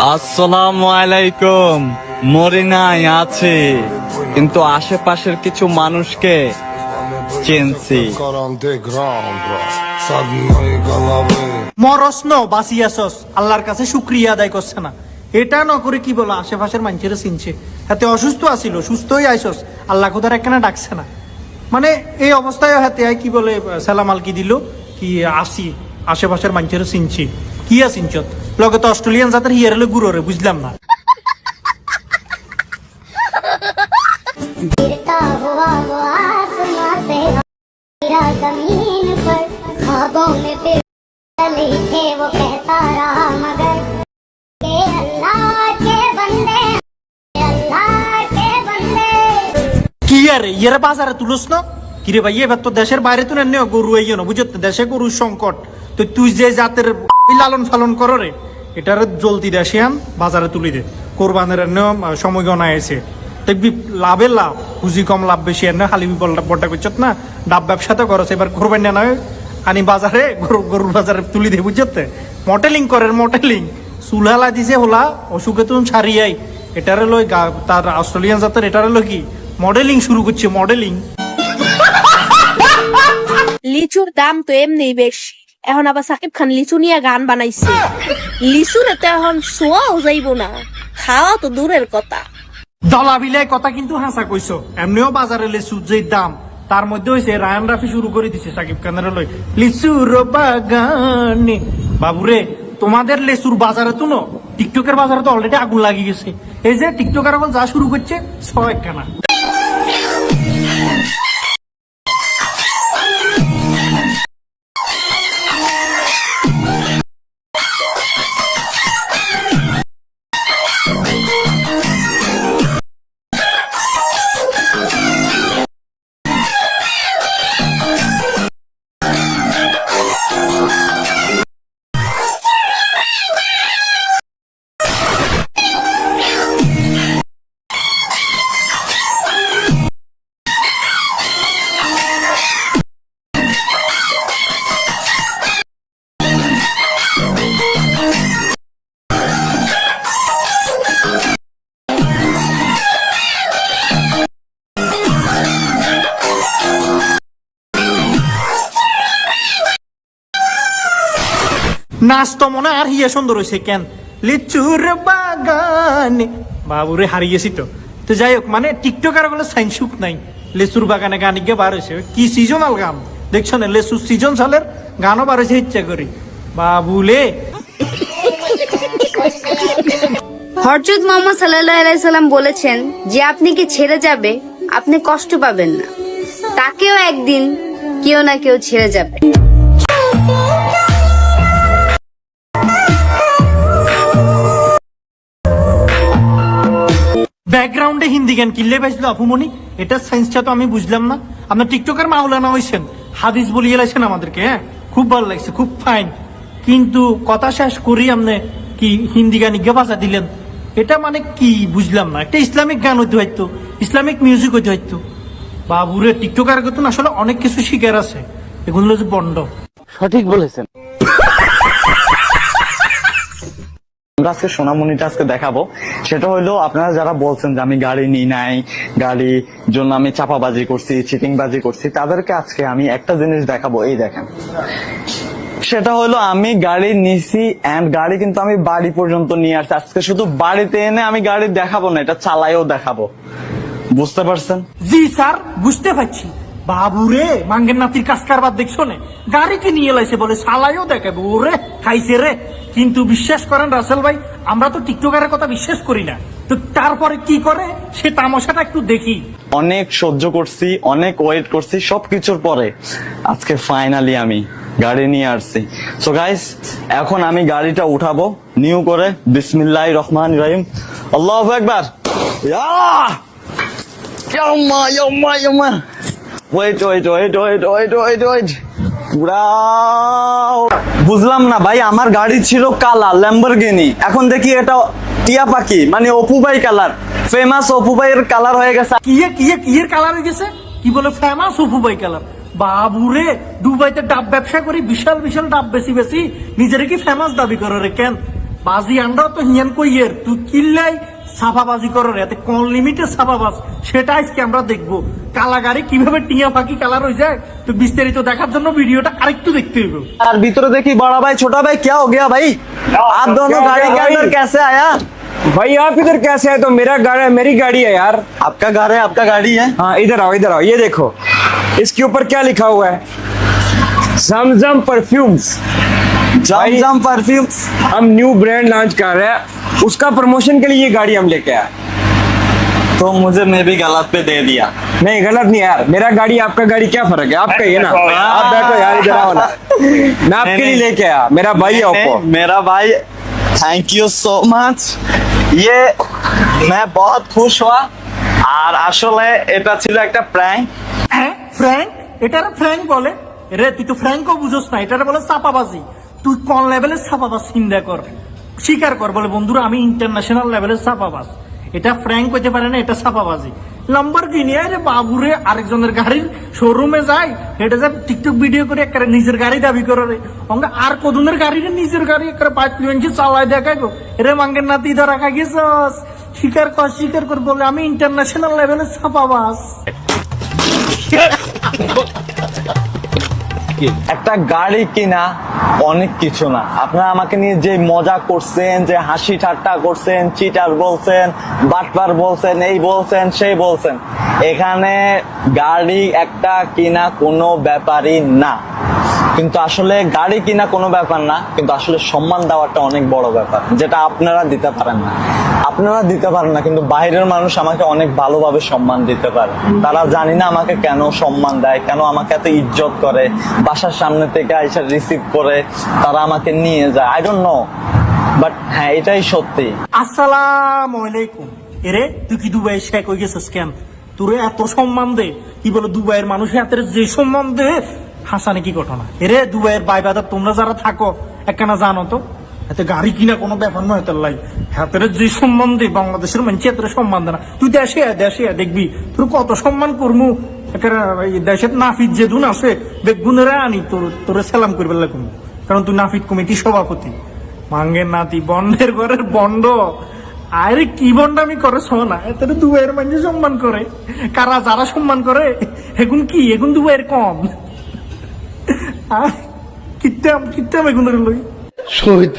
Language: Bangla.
আসসালামু আলাইকুম আছি। কিন্তু আশেপাশের কিছু মানুষকে চিনছি। মরস বাসিয়াসস আল্লাহর কাছে শুক্রিয়া আদায় করছে না। এটা ন করে কি বলো, আশেপাশের মানুষেরা চিনছে। হাতে অসুস্থ আসিল সুস্থই আইসস আল্লাহ কোথার একখানা ডাকছে না। মানে এই অবস্থায় হাতে আয় কি বলে, সালাম আলকি দিল? কি আসি, আশেপাশের মানুষেরা চিনছি। কি চিনচত লগত অস্ট্রেলিয়ান জাতের হিয়ারে হলে রে বুঝলাম না কি আরে ইয়ারা বাজারে তুলস না কিরে ভাই এবার তো দেশের বাইরে তুলে নেও গরু এই না বুঝতে দেশে গরুর সংকট তো তুই যে জাতের লালন পালন কর রে, এটার জলদি দেশে আন, বাজারে তুলি দে। কোরবানের সময় গনা এসে দেখবি, লাভে লাভ, পুঁজি কম, লাভ বেশি এনে হালি বড়টা করছত না, ডাব ব্যবসাতে করছে এবার কোরবান না নয় আনি বাজারে, গরু গরুর বাজারে তুলি দে বুঝতে মডেলিং করেন মডেলিং। চুলহালা দিছে হোলা, অসুখে তুমি ছাড়িয়াই। এটারে লই তার অস্ট্রেলিয়ান জাতের এটারে লই কি? মডেলিং শুরু করছে, মডেলিং। লিচুর দাম তো এমনি বেশি। এখন আবার সাকিব খান লিচু নিয়ে গান বানাইছে। লিচুর তো এখন শোয়াও যাইব না। খাওয়া তো দূরের কথা। দলা বিলাই কথা কিন্তু হাসা এমনিও বাজারে যে দাম, তার মধ্যে হয়েছে রায়ান রাফি শুরু করে দিছে সাকিব খানের লই। লিচুর বাগানে। বাবুরে, তোমাদের লেচুর বাজারে তো নো, টিকটকের বাজারে তো অলরেডি আগুন লাগিয়ে গেছে। এই যে টিকটকার যা শুরু করছে ছয় একখানা। নাচ তো মনে আর হিয়া সুন্দর হয়েছে কেন? লিচুর বাগানে। বাবুরে হারিয়েছি তো তো যাই হোক মানে টিকটকার বলে সাইন সুখ নাই। লেচুর বাগানে গান গিয়ে বার হয়েছে কি সিজনাল গান? দেখছ না, লেচুর সিজন সালের গানও বার হয়েছে ইচ্ছা করি। বাবুলে। হরজত মোহাম্মদ সাল্লাহ আলাইসাল্লাম বলেছেন যে আপনি কি ছেড়ে যাবে, আপনি কষ্ট পাবেন না। তাকেও একদিন কেউ না কেউ ছেড়ে যাবে। ব্যাকগ্রাউন্ডে হিন্দি গান কিনলে পাইছিল আপুমনি এটা সায়েন্সটা তো আমি বুঝলাম না। আপনার টিকটকার মাওলানা হয়েছেন হাদিস বলিয়ে লাইছেন আমাদেরকে হ্যাঁ? খুব ভালো লাগছে, খুব ফাইন কিন্তু কথা শেষ করি আপনি কি হিন্দি গান ইগে বাজা দিলেন। এটা মানে কি বুঝলাম না। একটা ইসলামিক গান হইতে হইতো, ইসলামিক মিউজিক হইতে হয়তো বাবুরে টিকটকার তো আসলে অনেক কিছু শিকার আছে। এগুলো যে বন্ড। আমরা আজকে সোনামণিটা আজকে দেখাবো, সেটা হলো আপনারা যারা বলছেন যে আমি গাড়ি নিই নাই গাড়ির জন্য আমি চাপাবাজি করছি চিটিং বাজি করছি, তাদেরকে আজকে আমি একটা জিনিস দেখাবো, এই দেখেন। সেটা হলো আমি গাড়ি নিছি এন্ড গাড়ি কিন্তু আমি বাড়ি পর্যন্ত নিয়ে আসছি। আজকে শুধু বাড়িতে এনে আমি গাড়ি দেখাবো না, এটা চালাইও দেখাবো। বুঝতে পারছেন? জি স্যার, বুঝতে পারছি। বাবুরে, মাঙ্গের নাতির কাজ কারবার দেখছ না? গাড়িকে নিয়ে লাইছে বলে? সালাইও দেখাবে। ওরে, খাইছে রে। কিন্তু বিশ্বাস করেন রাসেল ভাই, আমরা তো টিকটকারের কথা বিশ্বাস করি না। তো তারপরে কি করে? সে তামাশাটা একটু দেখি। অনেক সহ্য করছি, অনেক ওয়েট করছি, সবকিছুর পরে আজকে ফাইনালি আমি গাড়ি নিয়ে আসছি। সো গাইস এখন আমি গাড়িটা উঠাবো নিউ করে বিসমিল্লাহ রহমান রহিম। আল্লাহ একবার wait wait wait wait wait wait wait বুঝলাম না ভাই, আমার গাড়ি ছিল কালা ল্যাম্বরগিনি এখন দেখি এটা টিয়া পাখি মানে অপু ভাই কালার। ফেমাস অপু ভাইয়ের কালার হয়ে গেছে। কিয়ে কিয়ে, কিয়ের কালার হয়ে গেছে? কি বলে ফেমাস উফুবাই কালার? বাবুরে, দুবাইতে ডাব ব্যবসা করি, বিশাল বিশাল ডাব বেশি বেশি। নিজের কি ফেমাস দাবি করে রে, কেন? বাজি আন্ডা তো হিয়ান কইয়ের, তুই কিল্লাই সাফাবাজি করার এতে কোন লিমিটে সাফাবাজ সেটা আজকে क्या हो गया भाई आप दोनों गाड़ी के अंदर कैसे आया भाई आप इधर कैसे तो मेरा मेरी गाड़ी है यार। आपका घर है आपका गाड़ी है? हाँ इधर आओ इधर आओ ये देखो। इसके ऊपर क्या लिखा हुआ है? जमजम परफ्यूम्स जमजम परफ्यूम्स हम न्यू ब्रांड लॉन्च कर रहे हैं। उसका प्रमोशन के लिए ये गाड़ी हम लेके आए तो मुझे मैं भी गलत पे दे दिया नहीं गलत नहीं यार मेरा गाड़ी आपका गाड़ी क्या फर्क है आप कहिए ना आप बैठो यार इधर आओ ना मैं आपके लिए नहीं। लेके आया मेरा भाई है नहीं, ओप्पो मेरा भाई थैंक यू सो मच ये मैं बहुत खुश हुआ আর আসলে এটা ছিল একটা প্র্যাঙ্ক হ্যাঁ ফ্র্যাঙ্ক এটারে ফ্র্যাঙ্ক বলে রে তুই তো ফ্র্যাঙ্কও বুঝোস না এটারে বলে চাপাবাজি তুই কোন লেভেলের চাপাবাজ চিন্তা কর স্বীকার কর, বলে, বন্ধুরা, আমি ইন্টারন্যাশনাল লেভেলের চাপাবাজ এটা ফ্র্যাঙ্ক হইতে পারে না, এটা চাপাবাজি নাম্বার কিনি আরে বাবুরে আরেকজনের গাড়ির শোরুমে যায় এটা যে টিকটক ভিডিও করে একটা নিজের গাড়ি দাবি করে রে। অঙ্গে, আর কদুনের গাড়ি নিজের গাড়ি একটা পাঁচ ইঞ্চি চালাই দেখাইবো। এরে মাঙ্গের নাতি, ধরা খাই গেছস স্বীকার কর স্বীকার কর, বলে, আমি ইন্টারন্যাশনাল লেভেলের ছাপাবাজ একটা গাড়ি কিনা, অনেক কিছু না। আপনারা আমাকে নিয়ে যে মজা করছেন, যে হাসি ঠাট্টা করছেন চিটার বলছেন, বাটপার বলছেন, এই বলছেন, সেই বলছেন, এখানে গাড়ি একটা কিনা কোনো ব্যাপারই না। কিন্তু আসলে গাড়ি কিনা কোনো ব্যাপার না, কিন্তু আসলে সম্মান দেওয়াটা অনেক বড় ব্যাপার, যেটা আপনারা দিতে পারেন না। আপনারা দিতে পারেন না, কিন্তু বাইরের মানুষ আমাকে অনেক ভালোভাবে সম্মান দিতে পারে। তারা জানি না আমাকে কেন সম্মান দেয়, কেন আমাকে এত ইজ্জত করে, বাসার সামনে থেকে আইসা রিসিভ করে তারা আমাকে নিয়ে যায়। আই ডোন্ট নো বাট হ্যাঁ এটাই সত্যি। আসসালাম আলাইকুম। এরে, তুই কি দুবাই শেখ হয়ে গেছিস কেন? তোর এত সম্মান দে। কি বলে, দুবাইয়ের মানুষ হাতের যে সম্মান দে। হাসানে কি ঘটনা? এরে, দুবাইয়ের বাই বাদার তোমরা যারা থাকো, একখানা জানো তো? এতে গাড়ি কিনা কোনো ব্যাপার নয় তোর লাই। হাতের যে সম্মান দে বাংলাদেশের মানুষ এত সম্মান দেয় না তুই দেশে আয়, দেশে আয়, দেখবি। তোর কত সম্মান করমু? দেশের নাফিদ যে দুন আছে বেগুনেরা আনি তোর তোরে সালাম করবে লাগুম কারণ তুই নাফিদ কমিটির সভাপতি। মাঙ্গের নাতি বন্ডের ঘরের বন্ড আরে কি বন্ধ বন্ডামি করে শোনা এত দুবাইয়ের মানুষ সম্মান করে। কারা যারা সম্মান করে এখন কি? এখন দুবাইয়ের কম। আহ, কিত্তাম কিত্তাম এখন লই। শহীদ